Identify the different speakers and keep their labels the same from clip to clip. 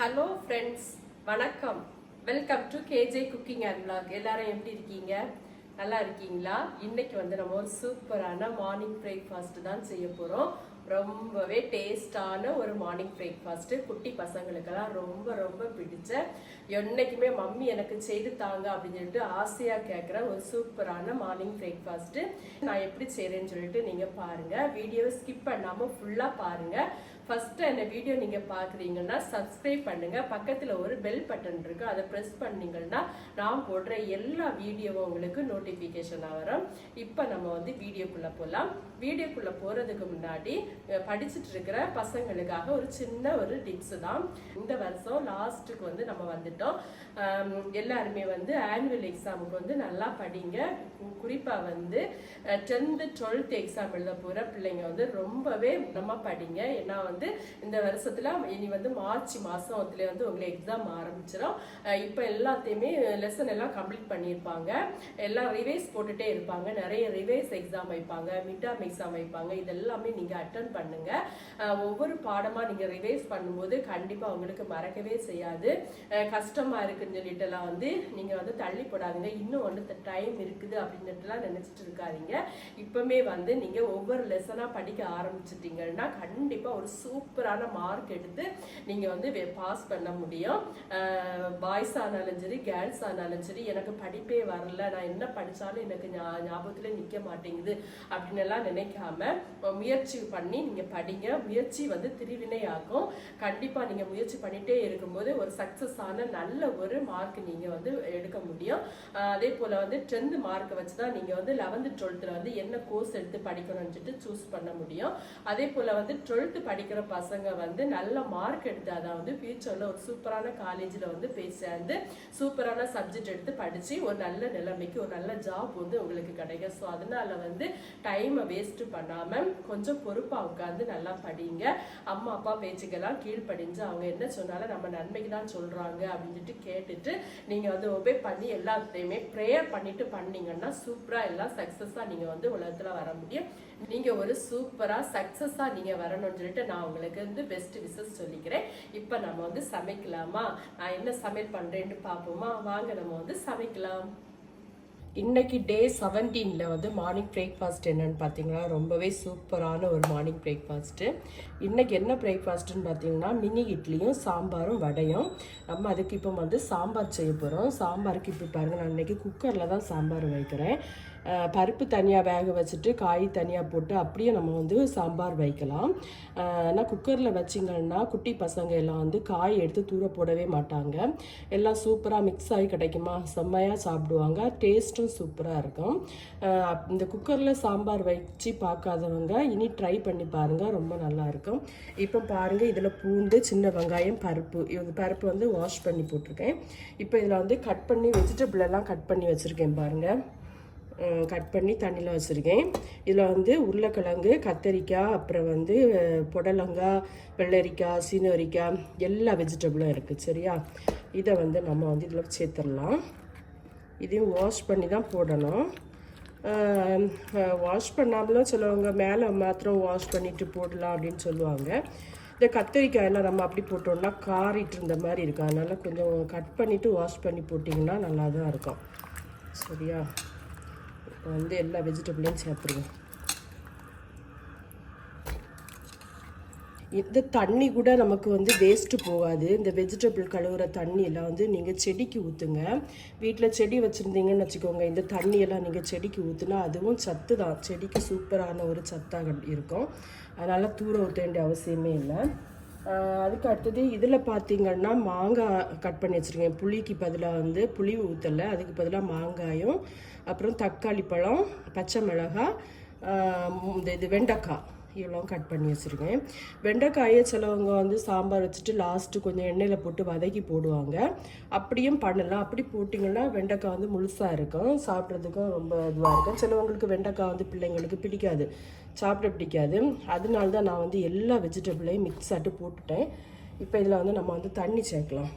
Speaker 1: hello friends வணக்கம் welcome to KJ cooking and blog எல்லாரும் எப்படி இருக்கீங்க நல்லா இருக்கீங்களா இன்னைக்கு வந்து நம்ம ஒரு சூப்பரான மார்னிங் பிரேக்ஃபாஸ்ட் தான் செய்ய போகிறோம் ரொம்பவே டேஸ்டான ஒரு மார்னிங் பிரேக்ஃபாஸ்ட்டு குட்டி பசங்களுக்கெல்லாம் ரொம்ப ரொம்ப பிடிச்ச என்றைக்குமே மம்மி எனக்கு செய்து தாங்க அப்படின்னு சொல்லிட்டு ஆசையாக கேட்குற ஒரு சூப்பரான மார்னிங் பிரேக்ஃபாஸ்ட்டு நான் எப்படி செய்கிறேன்னு சொல்லிட்டு நீங்கள் பாருங்கள் வீடியோவை ஸ்கிப் பண்ணாமல் ஃபுல்லாக பாருங்கள் ஃபஸ்ட்டு அந்த வீடியோ நீங்கள் பார்க்குறீங்கன்னா சப்ஸ்கிரைப் பண்ணுங்கள் பக்கத்தில் ஒரு பெல் பட்டன் இருக்கும் அதை ப்ரெஸ் பண்ணீங்கன்னா நான் போடுற எல்லா வீடியோவும் உங்களுக்கு நோட்டிஃபிகேஷனாக வரும் இப்போ நம்ம வந்து வீடியோக்குள்ளே போகலாம் வீடியோக்குள்ளே போகிறதுக்கு முன்னாடி படிச்சுட்டு இருக்கிற பசங்களுக்காக ஒரு சின்ன ஒரு டிப்ஸு தான் இந்த வருஷம் லாஸ்ட்டுக்கு வந்து நம்ம வந்துட்டோம் எல்லாருமே வந்து ஆனுவல் எக்ஸாமுக்கு வந்து நல்லா படிங்க குறிப்பாக வந்து டென்த்து டுவெல்த்து எக்ஸாம் எழுத போகிற பிள்ளைங்க வந்து ரொம்பவே நம்ம படிங்க ஏன்னா வந்து வந்து இந்த வருஷத்தில் இனி வந்து மார்ச் மாசத்துல வந்து உங்களை எக்ஸாம் ஆரம்பிச்சிடும் இப்போ எல்லாத்தையுமே லெசன் எல்லாம் கம்ப்ளீட் பண்ணியிருப்பாங்க எல்லாம் ரிவைஸ் போட்டுட்டே இருப்பாங்க நிறைய ரிவைஸ் எக்ஸாம் வைப்பாங்க மிட் எக்ஸாம் வைப்பாங்க இதெல்லாமே நீங்கள் அட்டன் பண்ணுங்கள் ஒவ்வொரு பாடமாக நீங்கள் ரிவைஸ் பண்ணும்போது கண்டிப்பாக உங்களுக்கு மறக்கவே செய்யாது கஷ்டமாக இருக்குன்னு சொல்லிட்டுலாம் வந்து நீங்கள் வந்து தள்ளி போடாதீங்க இன்னும் வந்து டைம் இருக்குது அப்படின்னுட்டுலாம் நினச்சிட்டு இருக்காதீங்க இப்போமே வந்து நீங்கள் ஒவ்வொரு லெசனாக படிக்க ஆரம்பிச்சிட்டிங்கன்னா கண்டிப்பாக ஒரு சூப்பரான மார்க் எடுத்து நீங்கள் வந்து பாஸ் பண்ண முடியும் பாய்ஸ் ஆனாலும் சரி கேர்ள்ஸ் ஆனாலும் சரி எனக்கு படிப்பே வரல நான் என்ன படித்தாலும் எனக்கு ஞாபகத்தில் நிற்க மாட்டேங்குது அப்படின்னு எல்லாம் நினைக்காம முயற்சி பண்ணி நீங்கள் படிங்க முயற்சி வந்து திருவினை ஆகும் கண்டிப்பாக நீங்கள் முயற்சி பண்ணிகிட்டே இருக்கும்போது ஒரு சக்ஸஸ் ஆன நல்ல ஒரு மார்க் நீங்கள் வந்து எடுக்க முடியும் அதே போல் வந்து டென்த் மார்க் வச்சு தான் நீங்கள் வந்து லெவன்த்து டுவெல்த்தில் வந்து என்ன கோர்ஸ் எடுத்து படிக்கணும்னு சொல்லிட்டு சூஸ் பண்ண முடியும் அதே போல் வந்து டுவெல்த்து படிக்க படிக்கிற பசங்க வந்து நல்ல மார்க் எடுத்தால் தான் வந்து ஃபியூச்சரில் ஒரு சூப்பரான காலேஜில் வந்து போய் சேர்ந்து சூப்பரான சப்ஜெக்ட் எடுத்து படித்து ஒரு நல்ல நிலைமைக்கு ஒரு நல்ல ஜாப் வந்து உங்களுக்கு கிடைக்கும் ஸோ அதனால வந்து டைமை வேஸ்ட் பண்ணாமல் கொஞ்சம் பொறுப்பாக உட்காந்து நல்லா படிங்க அம்மா அப்பா பேச்சுக்கெல்லாம் கீழ்ப்படிஞ்சு அவங்க என்ன சொன்னாலும் நம்ம நன்மைக்கு தான் சொல்கிறாங்க அப்படின்ட்டு கேட்டுட்டு நீங்கள் வந்து ஒபே பண்ணி எல்லாத்தையுமே ப்ரேயர் பண்ணிட்டு பண்ணீங்கன்னா சூப்பராக எல்லாம் சக்ஸஸாக நீங்கள் வந்து உலகத்தில் வர முடியும் நீங்கள் ஒரு சூப்பராக சக்ஸஸாக நீங்கள் வரணும்னு சொல்லிட்டு நான் நான் உங்களுக்கு வந்து பெஸ்ட் விசஸ் சொல்லிக்கிறேன் இப்போ நம்ம வந்து சமைக்கலாமா நான் என்ன சமையல் பண்ணுறேன்னு பார்ப்போமா வாங்க நம்ம வந்து சமைக்கலாம் இன்னைக்கு டே செவன்டீனில் வந்து மார்னிங் பிரேக்ஃபாஸ்ட் என்னென்னு பார்த்தீங்கன்னா ரொம்பவே சூப்பரான ஒரு மார்னிங் பிரேக்ஃபாஸ்ட்டு இன்றைக்கி என்ன பிரேக்ஃபாஸ்ட்டுன்னு பார்த்தீங்கன்னா மினி இட்லியும் சாம்பாரும் வடையும் நம்ம அதுக்கு இப்போ வந்து சாம்பார் செய்ய போகிறோம் சாம்பாருக்கு இப்போ பாருங்கள் நான் இன்றைக்கி குக்கரில் தான் சாம்பார் வைக்கிறேன் பருப்பு தனியாக வேக வச்சுட்டு காய் தனியாக போட்டு அப்படியே நம்ம வந்து சாம்பார் வைக்கலாம் ஆனால் குக்கரில் வச்சிங்கன்னா குட்டி பசங்க எல்லாம் வந்து காய் எடுத்து தூர போடவே மாட்டாங்க எல்லாம் சூப்பராக மிக்ஸ் ஆகி கிடைக்குமா செம்மையாக சாப்பிடுவாங்க டேஸ்ட்டும் சூப்பராக இருக்கும் இந்த குக்கரில் சாம்பார் வச்சு பார்க்காதவங்க இனி ட்ரை பண்ணி பாருங்கள் ரொம்ப நல்லாயிருக்கும் இப்போ பாருங்கள் இதில் பூண்டு சின்ன வெங்காயம் பருப்பு இது பருப்பு வந்து வாஷ் பண்ணி போட்டிருக்கேன் இப்போ இதில் வந்து கட் பண்ணி வெஜிடபிள் எல்லாம் கட் பண்ணி வச்சுருக்கேன் பாருங்கள் கட் பண்ணி தண்ணியில் வச்சுருக்கேன் இதில் வந்து உருளைக்கிழங்கு கத்தரிக்காய் அப்புறம் வந்து புடலங்காய் வெள்ளரிக்காய் சீனரிக்காய் எல்லா வெஜிடபிளும் இருக்குது சரியா இதை வந்து நம்ம வந்து இதில் சேர்த்துடலாம் இதையும் வாஷ் பண்ணி தான் போடணும் வாஷ் பண்ணாமலும் சிலவங்க மேலே மாத்திரம் வாஷ் பண்ணிவிட்டு போடலாம் அப்படின்னு சொல்லுவாங்க இந்த எல்லாம் நம்ம அப்படி போட்டோம்னா காரிட்டு இருந்த மாதிரி இருக்கும் அதனால் கொஞ்சம் கட் பண்ணிவிட்டு வாஷ் பண்ணி போட்டிங்கன்னா நல்லா தான் இருக்கும் சரியா வந்து எல்லா வெஜிடபிளையும் சேர்த்துருவோம் இந்த தண்ணி கூட நமக்கு வந்து வேஸ்ட்டு போகாது இந்த வெஜிடபிள் கழுவுற தண்ணியெல்லாம் வந்து நீங்கள் செடிக்கு ஊற்றுங்க வீட்டில் செடி வச்சுருந்தீங்கன்னு வச்சுக்கோங்க இந்த தண்ணியெல்லாம் நீங்கள் செடிக்கு ஊற்றுனா அதுவும் சத்து தான் செடிக்கு சூப்பரான ஒரு சத்தாக இருக்கும் அதனால் தூரம் ஊற்ற வேண்டிய அவசியமே இல்லை அதுக்கு அடுத்தது இதில் பார்த்திங்கன்னா மாங்காய் கட் பண்ணி வச்சுருக்கேன் புளிக்கு பதிலாக வந்து புளி ஊற்றலை அதுக்கு பதிலாக மாங்காயும் அப்புறம் தக்காளி பழம் பச்சை மிளகாய் இந்த இது வெண்டைக்காய் இவ்வளோ கட் பண்ணி வச்சுருக்கேன் வெண்டைக்காயை சிலவங்க வந்து சாம்பார் வச்சுட்டு லாஸ்ட்டு கொஞ்சம் எண்ணெயில் போட்டு வதக்கி போடுவாங்க அப்படியும் பண்ணலாம் அப்படி போட்டிங்கன்னா வெண்டைக்காய் வந்து முழுசாக இருக்கும் சாப்பிட்றதுக்கும் ரொம்ப இதுவாக இருக்கும் சிலவங்களுக்கு வெண்டைக்காய் வந்து பிள்ளைங்களுக்கு பிடிக்காது சாப்பிட பிடிக்காது அதனால தான் நான் வந்து எல்லா வெஜிடபிளையும் மிக்ஸ் ஆட்டு போட்டுட்டேன் இப்போ இதில் வந்து நம்ம வந்து தண்ணி சேர்க்கலாம்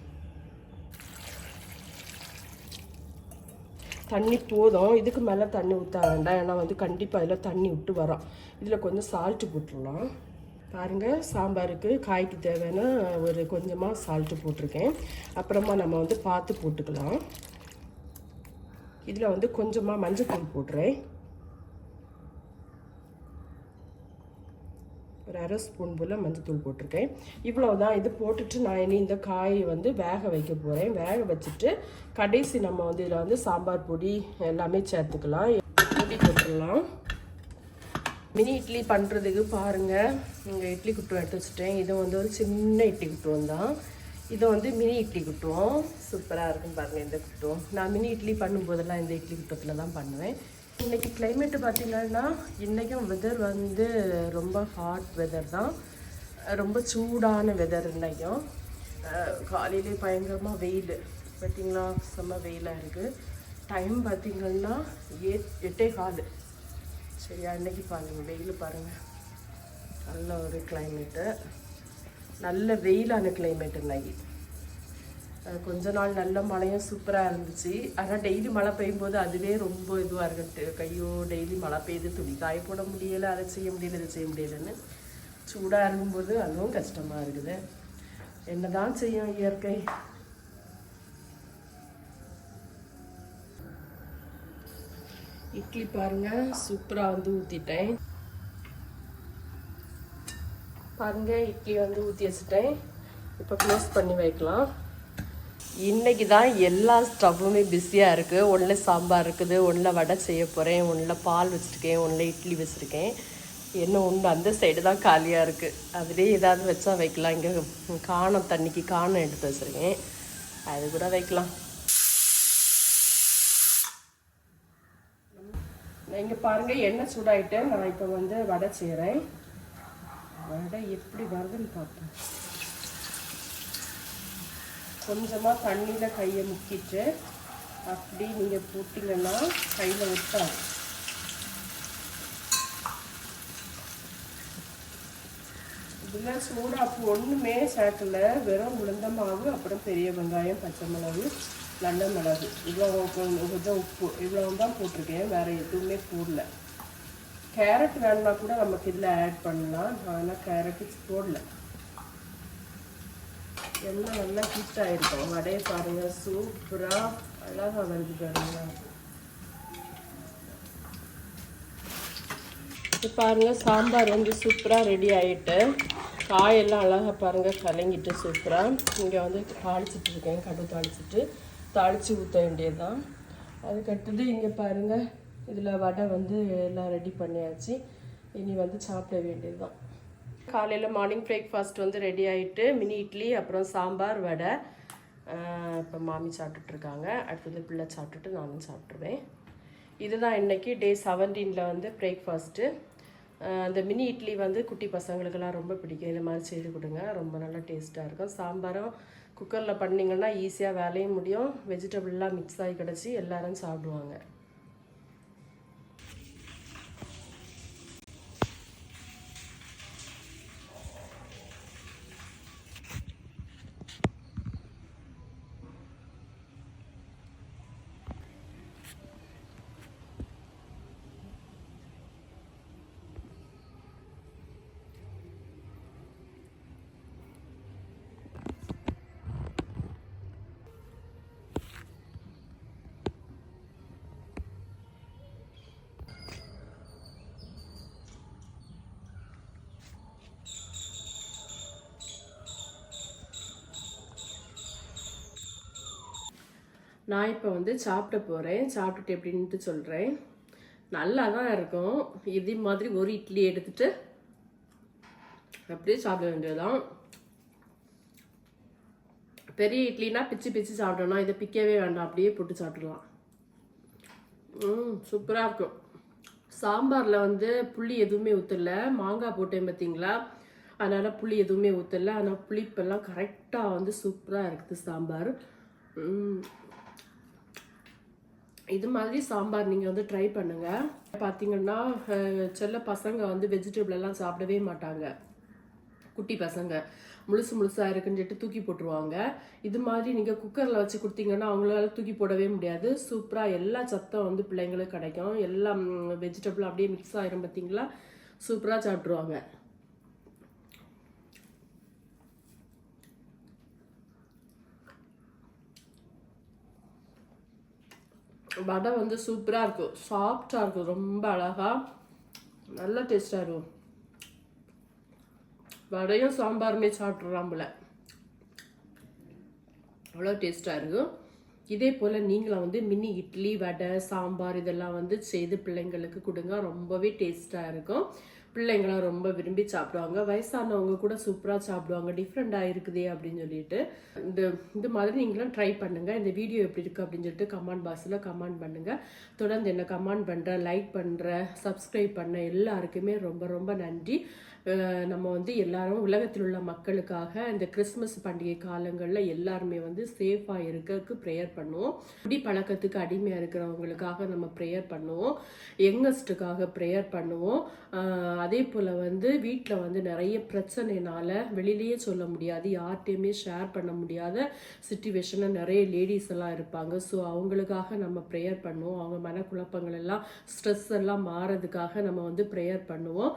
Speaker 1: தண்ணி போதும் இதுக்கு மேலே தண்ணி ஊற்ற வேண்டாம் ஏன்னா வந்து கண்டிப்பாக அதில் தண்ணி விட்டு வரோம் இதில் கொஞ்சம் சால்ட்டு போட்டுடலாம் பாருங்கள் சாம்பாருக்கு காய்க்கு தேவையான ஒரு கொஞ்சமாக சால்ட்டு போட்டிருக்கேன் அப்புறமா நம்ம வந்து பார்த்து போட்டுக்கலாம் இதில் வந்து கொஞ்சமாக மஞ்சள் தூள் போட்டுறேன் ஒரு அரை ஸ்பூன் போல் மஞ்சத்தூள் போட்டிருக்கேன் இவ்வளோ தான் இது போட்டுட்டு நான் இனி இந்த காயை வந்து வேக வைக்க போகிறேன் வேக வச்சுட்டு கடைசி நம்ம வந்து இதில் வந்து சாம்பார் பொடி எல்லாமே சேர்த்துக்கலாம் பொடி போட்டுடலாம் மினி இட்லி பண்ணுறதுக்கு பாருங்கள் இங்கே இட்லி குட்டம் எடுத்து வச்சுட்டேன் இது வந்து ஒரு சின்ன இட்லி குட்டுவம் தான் இதை வந்து மினி இட்லி குட்டுவோம் சூப்பராக இருக்குன்னு பாருங்கள் இந்த குட்டுவோம் நான் மினி இட்லி பண்ணும்போதெல்லாம் இந்த இட்லி குட்டத்தில் தான் பண்ணுவேன் இன்றைக்கி கிளைமேட்டு பார்த்திங்கன்னா இன்றைக்கும் வெதர் வந்து ரொம்ப ஹாட் வெதர் தான் ரொம்ப சூடான வெதர் இன்றைக்கும் காலையிலே பயங்கரமாக வெயில் பார்த்திங்களா செம்ம வெயிலாக இருக்குது டைம் பார்த்திங்கன்னா ஏ எட்டே கால் சரியா இன்றைக்கி பாருங்கள் வெயில் பாருங்கள் நல்ல ஒரு கிளைமேட்டு நல்ல வெயிலான கிளைமேட்டு இன்றைக்கி கொஞ்ச நாள் நல்ல மழையும் சூப்பராக இருந்துச்சு ஆனால் டெய்லி மழை பெய்யும் போது அதுவே ரொம்ப இதுவாக இருக்கட்டு கையோ டெய்லி மழை பெய்யுது துணி காய போட முடியலை அதை செய்ய முடியல இதை செய்ய முடியலைன்னு சூடாக இருக்கும்போது அதுவும் கஷ்டமாக இருக்குது என்ன தான் செய்யும் இயற்கை இட்லி பாருங்கள் சூப்பராக வந்து ஊற்றிட்டேன் பாருங்கள் இட்லி வந்து ஊற்றி வச்சுட்டேன் இப்போ க்ளோஸ் பண்ணி வைக்கலாம் இன்றைக்கி தான் எல்லா ஸ்டவ்வுமே பிஸியாக இருக்குது ஒன்றில் சாம்பார் இருக்குது ஒன்றில் வடை செய்ய போகிறேன் ஒன்றில் பால் வச்சுருக்கேன் ஒன்றில் இட்லி வச்சுருக்கேன் என்ன ஒன்று அந்த சைடு தான் காலியாக இருக்குது அதிலே ஏதாவது வச்சா வைக்கலாம் இங்கே காணம் தண்ணிக்கு காணம் எடுத்து வச்சுருக்கேன் அது கூட வைக்கலாம் இங்கே பாருங்கள் எண்ணெய் சூடாகிட்டேன் நான் இப்போ வந்து வடை செய்கிறேன் வடை எப்படி வருதுன்னு பார்த்தேன் கொஞ்சமாக தண்ணியில் கையை முக்கிட்டு அப்படி நீங்கள் போட்டிங்கன்னா கையில் விட்டாங்க இதில் சூடாப்பு ஒன்றுமே சேர்க்கல வெறும் உளுந்த மாவு அப்புறம் பெரிய வெங்காயம் பச்சை மிளகு நல்ல மிளகு இவ்வளோ கொஞ்சம் உப்பு இவ்வளோ தான் போட்டிருக்கேன் வேறு எதுவுமே போடல கேரட் வேணுன்னா கூட நமக்கு இதில் ஆட் பண்ணலாம் ஆனால் கேரட்டு போடல எல்லாம் நல்லா ஹீட் ஆகிருக்கும் வடையை பாருங்கள் சூப்பராக அழகாக வருது பாருங்கள் பாருங்கள் சாம்பார் வந்து சூப்பராக ரெடி ஆகிட்டு காயெல்லாம் அழகாக பாருங்கள் கலங்கிட்டு சூப்பராக இங்கே வந்து தாளிச்சிட்டு இருக்கேன் கடுகு தாளிச்சிட்டு தாளித்து ஊற்ற வேண்டியது தான் அதுக்கடுத்தது இங்கே பாருங்கள் இதில் வடை வந்து எல்லாம் ரெடி பண்ணியாச்சு இனி வந்து சாப்பிட வேண்டியது தான் காலையில் மார்னிங் பிரேக்ஃபாஸ்ட் வந்து ரெடி ஆகிட்டு மினி இட்லி அப்புறம் சாம்பார் வடை இப்போ மாமி சாப்பிட்டுட்ருக்காங்க அடுத்தது பிள்ளை சாப்பிட்டுட்டு நானும் சாப்பிட்ருவேன் இதுதான் இன்றைக்கி டே செவன்டீனில் வந்து பிரேக்ஃபாஸ்ட்டு அந்த மினி இட்லி வந்து குட்டி பசங்களுக்கெல்லாம் ரொம்ப பிடிக்கும் இது மாதிரி செய்து கொடுங்க ரொம்ப நல்லா டேஸ்ட்டாக இருக்கும் சாம்பாரும் குக்கரில் பண்ணிங்கன்னா ஈஸியாக வேலையும் முடியும் வெஜிடபிள்லாம் மிக்ஸ் ஆகி கிடச்சி எல்லோரும் சாப்பிடுவாங்க நான் இப்போ வந்து சாப்பிட போகிறேன் சாப்பிட்டுட்டு எப்படின்ட்டு சொல்கிறேன் நல்லா தான் இருக்கும் இதே மாதிரி ஒரு இட்லி எடுத்துட்டு அப்படியே சாப்பிட வேண்டியதுதான் பெரிய இட்லினா பிச்சு பிச்சு சாப்பிடணும் இதை பிக்கவே வேண்டாம் அப்படியே போட்டு சாப்பிடலாம் ம் சூப்பராக இருக்கும் சாம்பாரில் வந்து புளி எதுவுமே ஊற்றல மாங்காய் போட்டேன் பார்த்தீங்களா அதனால் புளி எதுவுமே ஊற்றல ஆனால் புளிப்பெல்லாம் கரெக்டாக வந்து சூப்பராக இருக்குது சாம்பார் இது மாதிரி சாம்பார் நீங்கள் வந்து ட்ரை பண்ணுங்கள் பார்த்தீங்கன்னா சில பசங்க வந்து வெஜிடபிள் எல்லாம் சாப்பிடவே மாட்டாங்க குட்டி பசங்க முழுசு முழுசாக இருக்குன்னு சொல்லிட்டு தூக்கி போட்டுருவாங்க இது மாதிரி நீங்கள் குக்கரில் வச்சு கொடுத்தீங்கன்னா அவங்களால தூக்கி போடவே முடியாது சூப்பராக எல்லா சத்தம் வந்து பிள்ளைங்களுக்கு கிடைக்கும் எல்லாம் வெஜிடபிள் அப்படியே மிக்ஸ் ஆயிரும் பார்த்தீங்களா சூப்பராக சாப்பிட்ருவாங்க வடை வந்து சூப்பராக இருக்கும் சாஃப்டாக இருக்கும் ரொம்ப அழகாக நல்ல டேஸ்டாக இருக்கும் வடையும் சாம்பாருமே சாப்பிட்றலாம் போல அவ்வளோ டேஸ்ட்டாக இருக்கும் இதே போல் நீங்களும் வந்து மினி இட்லி வடை சாம்பார் இதெல்லாம் வந்து செய்து பிள்ளைங்களுக்கு கொடுங்க ரொம்பவே டேஸ்ட்டாக இருக்கும் பிள்ளைங்களாம் ரொம்ப விரும்பி சாப்பிடுவாங்க வயசானவங்க கூட சூப்பராக சாப்பிடுவாங்க டிஃப்ரெண்டாக இருக்குதே அப்படின்னு சொல்லிட்டு இந்த இந்த மாதிரி நீங்களும் ட்ரை பண்ணுங்கள் இந்த வீடியோ எப்படி இருக்குது அப்படின்னு சொல்லிட்டு கமெண்ட் பாக்ஸில் கமெண்ட் பண்ணுங்கள் தொடர்ந்து என்ன கமெண்ட் பண்ணுற லைக் பண்ணுற சப்ஸ்கிரைப் பண்ண எல்லாருக்குமே ரொம்ப ரொம்ப நன்றி நம்ம வந்து எல்லாரும் உலகத்தில் உள்ள மக்களுக்காக இந்த கிறிஸ்மஸ் பண்டிகை காலங்களில் எல்லாருமே வந்து சேஃபாக இருக்கிறதுக்கு ப்ரேயர் பண்ணுவோம் குடி பழக்கத்துக்கு அடிமையாக இருக்கிறவங்களுக்காக நம்ம ப்ரேயர் பண்ணுவோம் யங்கஸ்டுக்காக ப்ரேயர் பண்ணுவோம் அதே போல் வந்து வீட்டில் வந்து நிறைய பிரச்சனைனால வெளியிலேயே சொல்ல முடியாது யார்கிட்டையுமே ஷேர் பண்ண முடியாத சுச்சுவேஷனில் நிறைய லேடிஸ் எல்லாம் இருப்பாங்க ஸோ அவங்களுக்காக நம்ம ப்ரேயர் பண்ணுவோம் அவங்க மனக்குழப்பங்கள் எல்லாம் ஸ்ட்ரெஸ் எல்லாம் மாறதுக்காக நம்ம வந்து ப்ரேயர் பண்ணுவோம்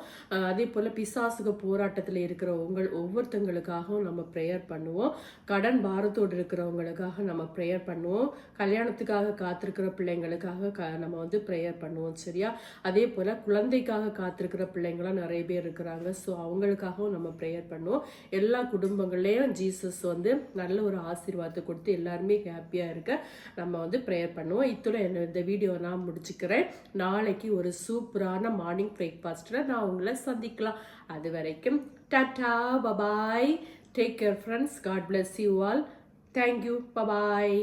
Speaker 1: அதே போல் பிச பிசாசுக போராட்டத்தில் இருக்கிற உங்கள் ஒவ்வொருத்தங்களுக்காகவும் நம்ம ப்ரேயர் பண்ணுவோம் கடன் பாரத்தோடு இருக்கிறவங்களுக்காக நம்ம ப்ரேயர் பண்ணுவோம் கல்யாணத்துக்காக காத்திருக்கிற பிள்ளைங்களுக்காக க நம்ம வந்து ப்ரேயர் பண்ணுவோம் சரியா அதே போல் குழந்தைக்காக காத்திருக்கிற பிள்ளைங்களாம் நிறைய பேர் இருக்கிறாங்க ஸோ அவங்களுக்காகவும் நம்ம ப்ரேயர் பண்ணுவோம் எல்லா குடும்பங்கள்லேயும் ஜீசஸ் வந்து நல்ல ஒரு ஆசீர்வாதத்தை கொடுத்து எல்லாருமே ஹாப்பியாக இருக்க நம்ம வந்து ப்ரேயர் பண்ணுவோம் இத்துடன் என்ன இந்த வீடியோ நான் முடிச்சுக்கிறேன் நாளைக்கு ஒரு சூப்பரான மார்னிங் பிரேக்ஃபாஸ்ட்டில் நான் உங்களை சந்திக்கலாம் அது வரைக்கும் tata bye bye take care friends God bless you all thank you bye bye